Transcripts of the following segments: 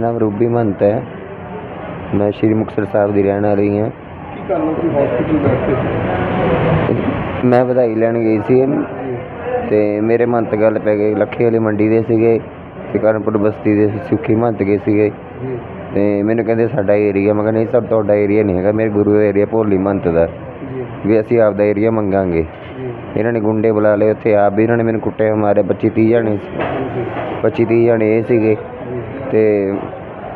ਨਾਮ ਰੂਬੀ ਮਹੰਤ ਹੈ। ਮੈਂ ਸ਼੍ਰੀ ਮੁਕਤਸਰ ਸਾਹਿਬ ਦੀ ਰਹਿਣ ਵਾਲੀ ਹਾਂ। ਕੀ ਕਰਨਾ ਸੀ ਹਸਪੀਟਲ ਬੈਠੇ ਮੈਂ ਵਧਾਈ ਲੈਣ ਗਈ ਸੀ। ਤੇ ਮੇਰੇ ਮਹੰਤ ਗੱਲ ਪੈ ਗਈ। ਲੱਖੇ ਵਾਲੀ ਮੰਡੀ ਦੇ ਸੀਗੇ ਤੇ ਕਰਨਪੁਰ ਬਸਤੀ ਦੇ ਸੁੱਖੀ ਮਹੰਤ ਗਏ ਸੀਗੇ। ਤੇ ਮੈਨੂੰ ਕਹਿੰਦੇ ਸਾਡਾ ਏਰੀਆ ਮੈਂ ਕਿਹਾ ਨਹੀਂ ਸਰ ਤੁਹਾਡਾ ਏਰੀਆ ਨਹੀਂ ਹੈਗਾ। ਮੇਰੇ ਗੁਰੂ ਦਾ ਏਰੀਆ ਭੋਲੀ ਮਹੰਤ ਦਾ ਵੀ ਅਸੀਂ ਆਪਦਾ ਏਰੀਆ ਮੰਗਾਂਗੇ। ਇਹਨਾਂ ਨੇ ਗੁੰਡੇ ਬੁਲਾ ਲਏ ਉੱਥੇ ਆਪ ਵੀ ਇਹਨਾਂ ਨੇ ਮੈਨੂੰ ਕੁੱਟਿਆ, ਮਾਰਿਆ 25 30 ਜਾਣੇ ਸੀ। ਜੀ 25 30 ਜਣੇ ਇਹ ਸੀਗੇ ਜੀ ਤੇ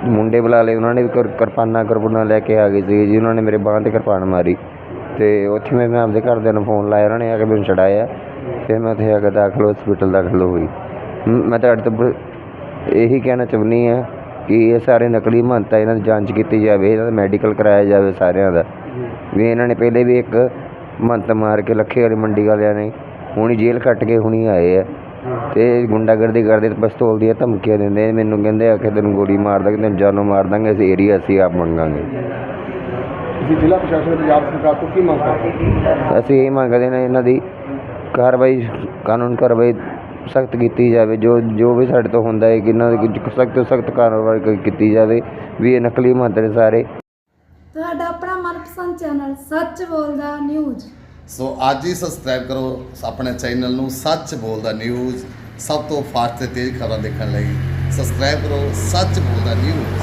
ਮੁੰਡੇ ਬੁਲਾ ਲਏ, ਉਹਨਾਂ ਨੇ ਵੀ ਕਿਰ- ਕਿਰਪਾਨਾਂ ਕਿਰਪਾਨਾਂ ਲੈ ਕੇ ਆ ਗਏ ਸੀ ਜੀ, ਉਹਨਾਂ ਨੇ ਮੇਰੇ ਬਾਂਹ ਤੇ ਕਿਰਪਾਨ ਮਾਰੀ। ਤੇ ਉੱਥੇ ਮੈਂ ਮੈਂ ਆਪਦੇ ਘਰਦਿਆਂ ਨੂੰ ਫੋਨ ਲਾਇਆ, ਉਹਨਾਂ ਨੇ ਆ ਕੇ ਮੈਨੂੰ ਛਡਾਇਆ, ਫਿਰ ਮੈਂ ਉੱਥੇ ਆ ਕੇ ਦਾਖਲ ਹਸਪੀਟਲ ਦਾਖਲ ਹੋਈ। ਮ- ਮੈਂ ਤੁਹਾਡੇ ਤੋਂ ਬ- ਇਹੀ ਕਹਿਣਾ ਚਾਹੁੰਦੀ ਆ ਕਿ ਇਹ ਸਾਰੇ ਨਕਲੀ ਮਹੰਤਾ ਇਹਨਾਂ ਦੀ ਜਾਂਚ ਕੀਤੀ ਜਾਵੇ, ਇਹਨਾਂ ਦਾ ਮੈਡੀਕਲ ਕਰਾਇਆ ਜਾਵੇ ਸਾਰਿਆਂ ਦਾ। ਵੀ ਇਹਨਾਂ ਨੇ ਪਹਿਲੇ ਵੀ ਇੱਕ ਮੰਤ ਮਾਰ ਕੇ ਲੱਖੇ ਵਾਲੀ ਮੰਡੀ ਵਾਲਿਆਂ ਨੇ ਹੁਣੀ ਜੇਲ੍ਹ ਕੱਟ ਕੇ ਹੁਣੀ ਆਏ ਆ। ਤੇ ਗੁੰਡਾਗਰਦੀ ਕਰਦੇ ਤੇ ਪਿਸਤੌਲ ਦੀਆਂ ਧਮਕੀਆਂ ਦਿੰਦੇ ਮੈਨੂੰ ਕਹਿੰਦੇ ਆ ਕਿ ਤੈਨੂੰ ਗੋਲੀ ਮਾਰ ਦਾਂਗੇ ਤੈਨੂੰ ਜਾਨੋਂ ਮਾਰ ਦਾਂਗੇ ਅਸੀਂ ਏਰੀਆ ਅਸੀਂ ਆਪ ਮੰਗਾਂਗੇ। ਤੁਸੀਂ ਜ਼ਿਲ੍ਹਾ ਪ੍ਰਸ਼ਾਸਨ ਪੰਜਾਬ ਸਰਕਾਰ ਤੋਂ ਕੀ ਮੰਗ ਕਰਦੇ ਹੋ? ਅਸੀਂ ਇਹ ਮੰਗਦੇ ਨੇ ਇਹਨਾਂ ਦੀ ਕਾਰਵਾਈ ਕਾਨੂੰਨ ਕਾਰਵਾਈ ਸਖਤ ਕੀਤੀ ਜਾਵੇ। ਜੋ ਜੋ ਵੀ ਸਾਡੇ ਤੋਂ ਹੁੰਦਾ ਹੈ ਕਿ ਇਹਨਾਂ ਦੀ ਸਖਤ ਤੋਂ ਸਖਤ ਕਾਰਵਾਈ ਕੀਤੀ ਜਾਵੇ। ਵੀ ਇਹ ਨਕਲੀ ਮੰਤਰ ਨੇ ਸਾਰੇ। ਤੁਹਾਡਾ ਆਪਣਾ ਚੈਨਲ ਸੱਚ ਬੋਲਦਾ ਨਿਊਜ਼। ਸੋ ਅੱਜ ਹੀ ਸਬਸਕ੍ਰਾਈਬ ਕਰੋ ਆਪਣੇ ਚੈਨਲ ਨੂੰ ਸੱਚ ਬੋਲਦਾ ਨਿਊਜ਼, ਸਭ ਤੋਂ ਫਾਸਟ ਤੇ ਤੇਜ਼ ਖਬਰਾਂ ਦੇਖਣ ਲਈ। ਸਬਸਕ੍ਰਾਈਬ ਕਰੋ ਸੱਚ ਬੋਲਦਾ ਨਿਊਜ਼।